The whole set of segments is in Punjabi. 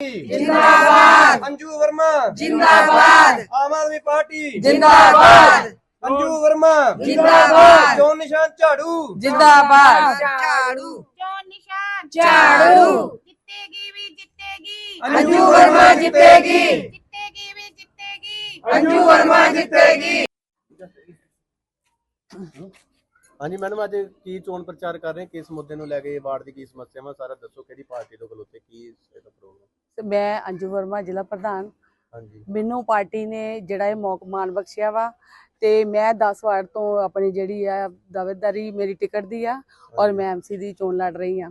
ਜਿੰਦਾਬਾਦ। ਅੰਜੂ ਵਰਮਾ। ਜਿੰਦਾਬਾਦ। ਆਮ ਆਦਮੀ ਪਾਰਟੀ। ਜਿੰਦਾਬਾਦ। ਅੰਜੂ ਵਰਮਾ। ਜਿੰਦਾਬਾਦ। ਚੋਣ ਨਿਸ਼ਾਨ ਝਾੜੂ। ਜਿੰਦਾਬਾਦ। ਝਾੜੂ। ਚੋਣ ਨਿਸ਼ਾਨ ਝਾੜੂ। ਜਿੱਤੇਗੀ ਵੀ ਜਿੱਤੇਗੀ। ਅੰਜੂ ਵਰਮਾ ਜਿੱਤੇਗੀ। ਜਿੱਤੇਗੀ ਵੀ ਜਿੱਤੇਗੀ। ਅੰਜੂ ਵਰਮਾ ਜਿੱਤੇਗੀ। ਹਾਂਜੀ ਮੈਡਮ ਅੱਜ ਕੀ ਚੋਣ ਪ੍ਰਚਾਰ ਕਰ ਰਹੇ ਕਿਸ ਮੁੱਦੇ ਨੂੰ ਲੈ ਕੇ ਵਾਰਡ ਦੀ ਕੀ ਸਮੱਸਿਆਵਾਂ ਸਾਰਾ ਦੱਸੋ ਕਿਹੜੀ ਪਾਰਟੀ ਤੋਂ ਖਲੋਤੇ ਕੀ ਇਹਦਾ ਪ੍ਰੋਗਰਾਮ? ਤੇ ਮੈਂ ਅੰਜੂ ਵਰਮਾ ਜ਼ਿਲ੍ਹਾ ਪ੍ਰਧਾਨ। ਹਾਂਜੀ। ਮੈਨੂੰ ਪਾਰਟੀ ਨੇ ਜਿਹੜਾ ਇਹ ਮੌਕ ਮਾਨ ਬਖਸ਼ਿਆ ਵਾ ਤੇ ਮੈਂ 10 ਵਾਰ ਤੋਂ ਆਪਣੀ ਜਿਹੜੀ ਆ ਦਾਅਵੇਦਾਰੀ ਮੇਰੀ ਟਿਕਟ ਦੀ ਆ ਔਰ ਮੈਂ ਐਮਸੀ ਦੀ ਚੋਣ ਲੜ ਰਹੀ ਆ।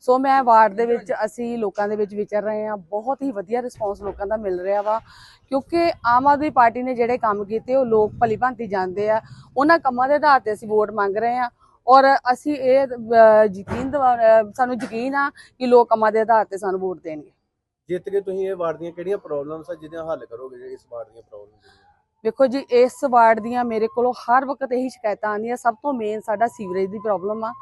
ਸੋ ਮੈਂ ਵਾਰਡ ਦੇ ਵਿੱਚ ਅਸੀਂ ਲੋਕਾਂ ਦੇ ਵਿੱਚ ਵਿਚਰ ਰਹੇ ਆ। ਬਹੁਤ ਹੀ ਵਧੀਆ ਰਿਸਪੌਂਸ ਲੋਕਾਂ ਦਾ ਮਿਲ ਰਿਹਾ ਵਾ। ਕਿਉਂਕਿ ਆਮ ਆਦਮੀ ਪਾਰਟੀ ਨੇ ਜਿਹੜੇ ਕੰਮ ਕੀਤੇ ਉਹ ਲੋਕ ਭਲੀ ਭਾਂਤੀ ਜਾਣਦੇ ਆ। ਉਹਨਾਂ ਕੰਮਾਂ ਦੇ ਆਧਾਰ ਤੇ ਅਸੀਂ ਵੋਟ ਮੰਗ ਰਹੇ ਆ। ਔਰ ਅਸੀਂ ਇਹ ਯਕੀਨ ਸਾਨੂੰ ਯਕੀਨ ਆ ਕਿ ਲੋਕ ਕੰਮਾਂ ਦੇ ਆਧਾਰ ਤੇ ਸਾਨੂੰ ਵੋਟ ਦੇਣਗੇ। ਜਿੱਤ ਕੇ ਤੁਸੀਂ ਇਹ ਵਾਰਡ ਦੀਆਂ ਕਿਹੜੀਆਂ ਪ੍ਰੋਬਲਮਸ ਆ ਜਿਹਦੇ ਹੱਲ ਕਰੋਗੇ ਇਸ ਵਾਰਡ ਦੀਆਂ ਪ੍ਰੋਬਲਮਸ ਵੇਖੋ ਜੀ, ਇਸ ਵਾਰਡ ਦੀਆਂ ਮੇਰੇ ਕੋਲੋਂ ਹਰ ਵਕਤ ਇਹੀ ਸ਼ਿਕਾਇਤਾਂ ਆਉਂਦੀਆਂ, ਸਭ ਤੋਂ ਮੇਨ ਸਾਡਾ ਸੀਵਰੇਜ ਦੀ ਪ੍ਰੋਬਲਮ ਆ।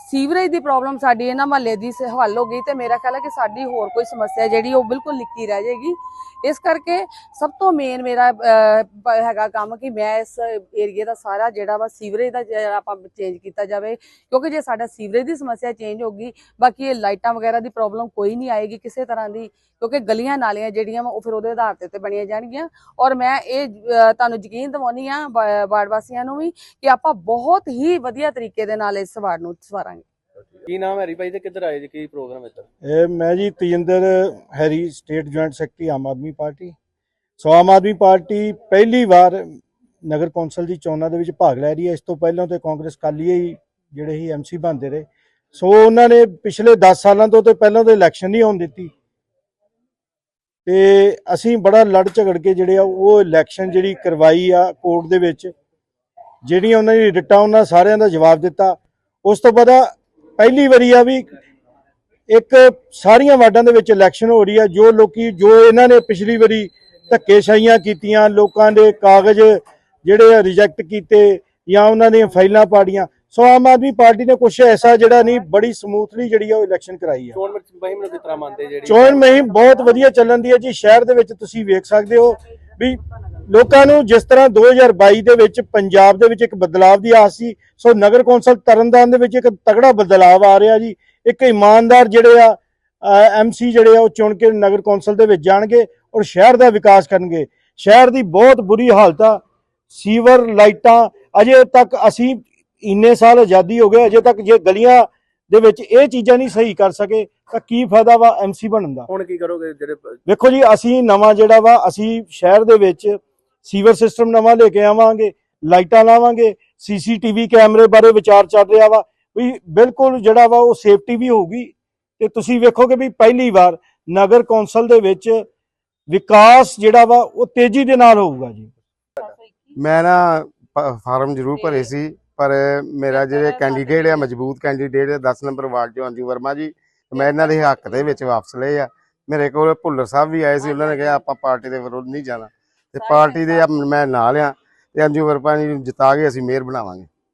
ਸੀਵਰੇਜ ਦੀ ਪ੍ਰੋਬਲਮ ਸਾਡੀ ਇਹਨਾਂ ਮਹੱਲੇ ਦੀ ਸ- ਹੱਲ ਹੋ ਗਈ ਤੇ ਮੇਰਾ ਖਿਆਲ ਹੈ ਕਿ ਸਾਡੀ ਹੋਰ ਕੋਈ ਸਮੱਸਿਆ ਜਿਹੜੀ ਉਹ ਬਿਲਕੁਲ ਨਿੱਕੀ ਰਹਿ ਜਾਏਗੀ। ਇਸ ਕਰਕੇ ਸਭ ਤੋਂ ਮੇਨ ਮੇਰਾ ਹੈਗਾ ਕੰਮ ਕਿ ਮੈਂ ਇਸ ਏਰੀਏ ਦਾ ਸਾਰਾ ਜਿਹੜਾ ਵਾ ਸੀਵਰੇਜ ਦਾ ਜਿਹੜਾ ਆਪਾਂ ਚੇਂਜ ਕੀਤਾ ਜਾਵੇ, ਕਿਉਂਕਿ ਜੇ ਸਾਡਾ ਸੀਵਰੇਜ ਦੀ ਸਮੱਸਿਆ ਚੇਂਜ ਹੋ ਗਈ, ਬਾਕੀ ਇਹ ਲਾਈਟਾਂ ਵਗੈਰਾ ਦੀ ਪ੍ਰੋਬਲਮ ਕੋਈ ਨਹੀਂ ਆਏਗੀ ਕਿਸੇ ਤਰ੍ਹਾਂ ਦੀ, ਕਿਉਂਕਿ ਗਲੀਆਂ ਨਾਲੀਆਂ ਜਿਹੜੀਆਂ ਵਾ ਉਹ ਫਿਰ ਉਹਦੇ ਆਧਾਰ ਤੇ ਬਣੀਆਂ ਜਾਣਗੀਆਂ। ਔਰ ਮੈਂ ਇਹ ਤੁਹਾਨੂੰ ਯਕੀਨ ਦਿਵਾਉਣੀ ਆ ਵਾ- ਵਾਰਡ ਵਾਸੀਆਂ ਨੂੰ ਵੀ ਕਿ ਆਪਾਂ ਬਹੁਤ ਹੀ ਵਧੀਆ ਤਰੀਕੇ ਦੇ ਨਾਲ ਇਸ ਵਾਰਡ ਨੂੰ ਸਵਾਰ ਕੀ ਨਾਮ ਹੈ ਭਾਈ ਤੇ ਕਿੱਧਰ ਆਏ ਜੀ? ਕੀ ਪ੍ਰੋਗਰਾਮ ਹੈ ਇਹ ਮੈਂ ਜੀ Tejinder Harry state joint secretary Aam Aadmi Party. So Aam Aadmi Party ਪਹਿਲੀ ਵਾਰ ਨਗਰ ਕੌਂਸਲ ਦੀ ਚੋਣਾਂ ਦੇ ਵਿੱਚ ਭਾਗ ਲੈ ਰਹੀ ਹੈ। ਇਸ ਤੋਂ ਪਹਿਲਾਂ ਤੇ ਕਾਂਗਰਸ ਕਾਲੀਏ ਹੀ ਜਿਹੜੇ ਹੀ ਐਮਸੀ ਬਣਦੇ ਰਹੇ। ਸੋ ਉਹਨਾਂ ਨੇ ਪਿਛਲੇ 10 ਸਾਲਾਂ ਤੋਂ ਤੇ ਪਹਿਲਾਂ ਤੋਂ ਇਲੈਕਸ਼ਨ ਨਹੀਂ ਹੋਣ ਦਿੱਤੀ। ਤੇ ਅਸੀਂ ਬੜਾ ਲੜ ਝਗੜ ਕੇ ਜਿਹੜੇ ਆ ਉਹ ਇਲੈਕਸ਼ਨ ਜਿਹੜੀ ਕਰਵਾਈ ਆ ਕੋਰਟ ਦੇ ਵਿੱਚ, ਜਿਹੜੀਆਂ ਉਹਨਾਂ ਦੀ ਰਿਟਾਂ ਉਹਨਾਂ ਸਾਰਿਆਂ ਦਾ ਜਵਾਬ ਦਿੱਤਾ। ਉਸ ਤੋਂ ਬਾਅਦ ਪਹਿਲੀ ਵਾਰੀ ਆ ਵੀ ਇੱਕ ਸਾਰੀਆਂ ਵਾਰਡਾਂ ਦੇ ਵਿੱਚ ਇਲੈਕਸ਼ਨ ਹੋ ਰਹੀ ਆ ਜੋ ਲੋਕੀ ਜੋ ਇਹਨਾਂ ਨੇ ਪਿਛਲੀ ਵਾਰੀ ਧੱਕੇਸ਼ਾਹੀਆਂ ਕੀਤੀਆਂ ਲੋਕਾਂ ਦੇ ਕਾਗਜ਼ ਜਿਹੜੇ ਆ ਰਿਜੈਕਟ ਕੀਤੇ ਜਾਂ ਉਹਨਾਂ ਦੀਆਂ ਫਾਈਲਾਂ ਪਾੜੀਆਂ। ਸੋ ਆਮ ਆਦਮੀ ਪਾਰਟੀ ਨੇ ਕੁਝ ਐਸਾ ਜਿਹੜਾ ਨਹੀਂ ਬੜੀ ਸਮੂਥਲੀ ਜਿਹੜੀ ਆ ਉਹ ਇਲੈਕਸ਼ਨ ਕਰਾਈ ਆ। ਚੋਣ ਮਹਿਮ ਨੂੰ ਕਿਸ ਤਰ੍ਹਾਂ ਮੰਨਦੇ ਜਿਹੜੀ ਚੋਣ ਮੁਹਿੰਮ ਬਹੁਤ ਵਧੀਆ ਚੱਲਣ ਦੀ ਹੈ ਜੀ। ਸ਼ਹਿਰ ਦੇ ਵਿੱਚ ਤੁਸੀਂ ਵੇਖ ਸਕਦੇ ਹੋ ਵੀ ਲੋਕਾਂ ਨੂੰ ਜਿਸ ਤਰ੍ਹਾਂ 2022 ਦੇ ਵਿੱਚ ਪੰਜਾਬ ਦੇ ਵਿੱਚ ਇੱਕ ਬਦਲਾਅ ਦੀ ਆਸ ਸੀ ਸੋ ਨਗਰ ਕੌਂਸਲ ਤਰਨਤਾਰਨ ਦੇ ਵਿੱਚ ਇੱਕ ਤਗੜਾ ਬਦਲਾਅ ਆ ਰਿਹਾ ਜੀ। ਇੱਕ ਇਮਾਨਦਾਰ ਜਿਹੜੇ ਆ ਐਮਸੀ ਜਿਹੜੇ ਆ ਉਹ ਚੁਣ ਕੇ ਨਗਰ ਕੌਂਸਲ ਦੇ ਵਿੱਚ ਜਾਣਗੇ ਔਰ ਸ਼ਹਿਰ ਦਾ ਵਿਕਾਸ ਕਰਨਗੇ। ਸ਼ਹਿਰ ਦੀ ਬਹੁਤ ਬੁਰੀ ਹਾਲਤ ਆ ਸੀਵਰ ਲਾਈਟਾਂ ਅਜੇ ਤੱਕ ਅਸੀਂ ਇੰਨੇ ਸਾਲ ਆਜ਼ਾਦੀ ਹੋ ਗਏ ਅਜੇ ਤੱਕ ਜੇ ਗਲੀਆਂ ਦੇ ਵਿੱਚ ਇਹ ਚੀਜ਼ਾਂ ਨਹੀਂ ਸਹੀ ਕਰ ਸਕੇ ਤਾਂ ਕੀ ਫਾਇਦਾ ਵਾ ਐਮਸੀ ਬਣਨ ਦਾ? ਹੁਣ ਕੀ ਕਰੋਗੇ ਜਿਹੜੇ ਵੇਖੋ ਜੀ ਅਸੀਂ ਨਵਾਂ ਜਿਹੜਾ ਵਾ ਅਸੀਂ ਸ਼ਹਿਰ ਦੇ ਵਿੱਚ ਸੀਵਰ ਸਿਸਟਮ ਨਵਾਂ ਲੈ ਕੇ ਆਵਾਂਗੇ ਲਾਈਟਾਂ ਲਾਵਾਂਗੇ ਸੀਸੀਟੀਵੀ ਕੈਮਰੇ ਬਾਰੇ ਵਿਚਾਰ ਚੱਲ ਰਿਹਾ ਵਾ ਵੀ ਬਿਲਕੁਲ ਜਿਹੜਾ ਵਾ ਉਹ ਸੇਫਟੀ ਵੀ ਹੋਊਗੀ। ਤੇ ਤੁਸੀਂ ਵੇਖੋਗੇ ਵੀ ਪਹਿਲੀ ਵਾਰ ਨਗਰ ਕੌਂਸਲ ਦੇ ਵਿੱਚ ਵਿਕਾਸ ਜਿਹੜਾ ਵਾ ਉਹ ਤੇਜ਼ੀ ਦੇ ਨਾਲ ਹੋਊਗਾ ਜੀ। ਮੈਂ ਨਾ ਫਾਰਮ ਜ਼ਰੂਰ ਭਰੇ ਸੀ ਪਰ ਮੇਰਾ ਜਿਹੜੇ ਕੈਂਡੀਡੇਟ ਆ ਮਜ਼ਬੂਤ ਕੈਂਡੀਡੇਟ 10 ਨੰਬਰ ਵਾਰਡ ਚੋਂ ਅੰਜੂ ਵਰਮਾ ਜੀ ਮੈਂ ਇਹਨਾਂ ਦੇ ਹੱਕ ਦੇ ਵਿੱਚ ਵਾਪਸ ਲਏ ਆ। ਮੇਰੇ ਕੋਲ ਭੁੱਲਰ ਸਾਹਿਬ ਵੀ ਆਏ ਸੀ ਉਹਨਾਂ ਨੇ ਕਿਹਾ ਆਪਾਂ ਪਾਰਟੀ ਦੇ ਵਿਰੁੱਧ ਨਹੀਂ ਜਾਣਾ। ਤੇ ਪਾਰਟੀ ਦੇ ਮੈਂ ਨਾਲ ਆ ਤੇ ਅੰਜੂ ਵਰਮਾ ਜੀ ਨੂੰ ਜਿਤਾ ਕੇ ਅਸੀਂ ਮੇਅਰ ਬਣਾਵਾਂਗੇ।